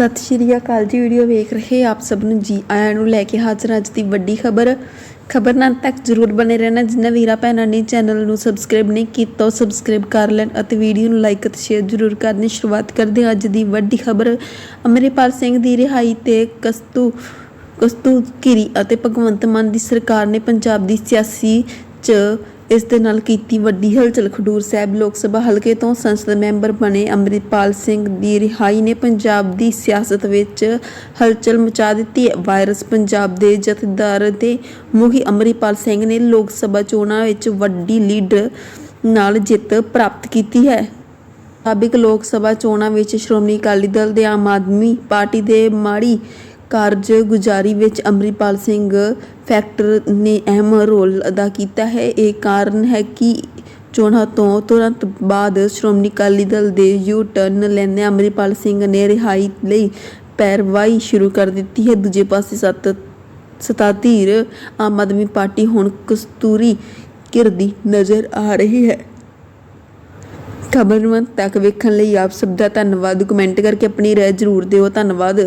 ਸਤਿ ਸ਼੍ਰੀ ਅਕਾਲ ਜੀ ਵੀਡੀਓ ਵੇਖ ਰਹੇ ਆਪ ਸਭ ਨੂੰ ਜੀ ਆਇਆਂ ਨੂੰ ਲੈ ਕੇ ਹਾਜ਼ਰ ਅੱਜ ਦੀ ਵੱਡੀ ਖਬਰ। ਖਬਰ ਨਾਲ ਤੱਕ ਜਰੂਰ ਬਨੇ ਰਹਿਣਾ, ਜਿਨ੍ਹਾਂ ਵੀਰਾ ਭੈਣਾਂ ਨੇ ਚੈਨਲ ਨੂੰ ਸਬਸਕ੍ਰਾਈਬ ਨਹੀਂ ਕੀਤਾ, ਉਹ ਸਬਸਕ੍ਰਾਈਬ ਕਰ ਲੈਣ ਅਤੇ ਵੀਡੀਓ ਨੂੰ ਲਾਈਕ ਅਤੇ ਸ਼ੇਅਰ ਜਰੂਰ ਕਰਨ। ਦੀ ਸ਼ੁਰੂਆਤ ਕਰਦੇ ਹਾਂ ਅੱਜ ਦੀ ਵੱਡੀ ਖਬਰ। ਅਮਰਿਪਾਲ ਸਿੰਘ ਦੀ ਰਿਹਾਈ ਤੇ ਕਸਤੂ ਕਸਤੂ ਗਿਰੀ ਅਤੇ ਭਗਵੰਤ ਮਾਨ ਦੀ ਸਰਕਾਰ ਨੇ ਪੰਜਾਬ ਦੀ ਸਿਆਸੀ ਚ ਇਸ ਦੇ ਨਾਲ ਕੀਤੀ ਵੱਡੀ ਹਲਚਲ। ਖਡੂਰ ਸਾਹਿਬ ਲੋਕ ਸਭਾ ਹਲਕੇ ਤੋਂ ਸੰਸਦ ਮੈਂਬਰ ਬਣੇ ਅੰਮ੍ਰਿਤਪਾਲ ਸਿੰਘ ਦੀ ਰਿਹਾਈ ਨੇ ਪੰਜਾਬ ਦੀ ਸਿਆਸਤ ਵਿੱਚ ਹਲਚਲ ਮਚਾ ਦਿੱਤੀ ਹੈ। ਵਾਇਰਸ ਪੰਜਾਬ ਦੇ ਜਥੇਦਾਰ ਤੇ ਮੁਖੀ ਅੰਮ੍ਰਿਤਪਾਲ ਸਿੰਘ ਨੇ ਲੋਕ ਸਭਾ ਚੋਣਾਂ ਵਿੱਚ ਵੱਡੀ ਲੀਡ ਨਾਲ ਜਿੱਤ ਪ੍ਰਾਪਤ ਕੀਤੀ ਹੈ। ਸਾਬਿਕ ਲੋਕ ਸਭਾ ਚੋਣਾਂ ਵਿੱਚ ਸ਼੍ਰੋਮਣੀ ਅਕਾਲੀ ਦਲ ਦੇ ਆਮ ਆਦਮੀ ਪਾਰਟੀ ਦੇ ਮਾੜੀ ਕਾਰਜਗੁਜ਼ਾਰੀ ਵਿੱਚ ਅੰਮ੍ਰਿਤਪਾਲ ਸਿੰਘ ਫੈਕਟਰ ਨੇ ਅਹਿਮ ਰੋਲ ਅਦਾ ਕੀਤਾ ਹੈ। ਇਹ ਕਾਰਨ ਹੈ ਕਿ ਚੋਣਾਂ ਤੋਂ ਤੁਰੰਤ ਬਾਅਦ ਸ਼੍ਰੋਮਣੀ ਅਕਾਲੀ ਦਲ ਦੇ ਯੂ ਟਰਨ ਲੈਂਦੇ ਅੰਮ੍ਰਿਤਪਾਲ ਸਿੰਘ ਨੇ ਰਿਹਾਈ ਲਈ ਪੈਰਵਾਈ ਸ਼ੁਰੂ ਕਰ ਦਿੱਤੀ ਹੈ। ਦੂਜੇ ਪਾਸੇ ਸੱਤ ਸਤਾਧੀਰ ਆਮ ਆਦਮੀ ਪਾਰਟੀ ਹੁਣ ਕਸਤੂਰੀ ਘਿਰਦੀ ਨਜ਼ਰ ਆ ਰਹੀ ਹੈ। ਖਬਰ ਨੂੰ ਤੱਕ ਵੇਖਣ ਲਈ ਆਪ ਸਭ ਦਾ ਧੰਨਵਾਦ। ਕਮੈਂਟ ਕਰਕੇ ਆਪਣੀ ਰਾਏ ਜ਼ਰੂਰ ਦਿਓ। ਧੰਨਵਾਦ।